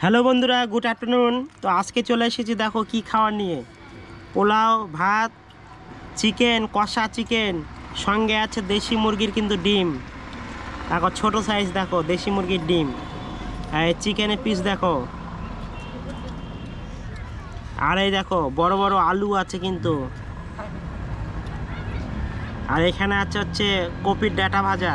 Hello বন্ধুরা, good afternoon. তো আজকে চলে এসেছি দেখো কি খাওয়ার নিয়ে। পোলাও, ভাত, চিকেন, কষা চিকেন, সঙ্গে আছে দেশি মুরগির কিন্তু ডিম। দেখো, ছোট সাইজ দেখো, দেশি মুরগির ডিম। আর চিকেনের পিস দেখো। আর এই দেখো, বড় বড় আলু আছে কিন্তু। আর এখানে আছে হচ্ছে কপির ডাটা ভাজা।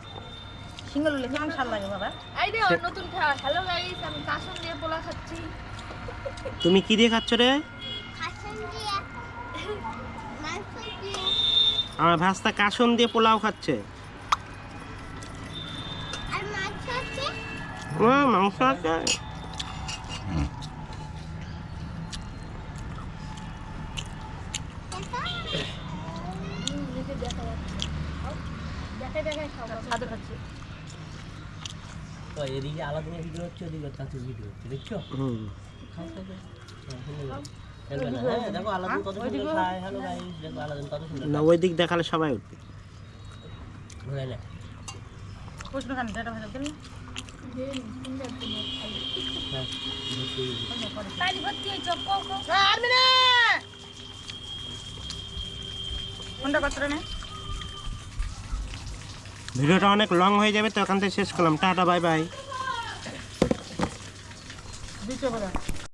সিঙ্গেল হলে কেমন ভালো লাগে বাবা? এই দে নতুন খাওয়া হ্যালো গাইস আমি কাসন দিয়ে পোলা খাচ্ছি। তুমি কি দিয়ে খাচ্ছ রে? আমার ভাস্তা কাসন দিয়ে পোলাও খাচ্ছে। আর মাছ আছে? ও, মাংস আছে। দেখে দেখে তো এদিকে আলাদা ভিডিও হচ্ছে ওদিকে চাচুর ভিডিও হচ্ছে দেখছ? হুম। না হ্যাঁ দেখো আলাদা কত সুন্দর খায়। হ্যালো গাইস দেখো আলাদা কত সুন্দর না ওই দিক দেখালে সবাই উঠবে। ঘুরে না? প্রশ্ন ভিডিওটা অনেক লং হয়ে যাবে তো ওখান থেকে শেষ করলাম। Tata bye bye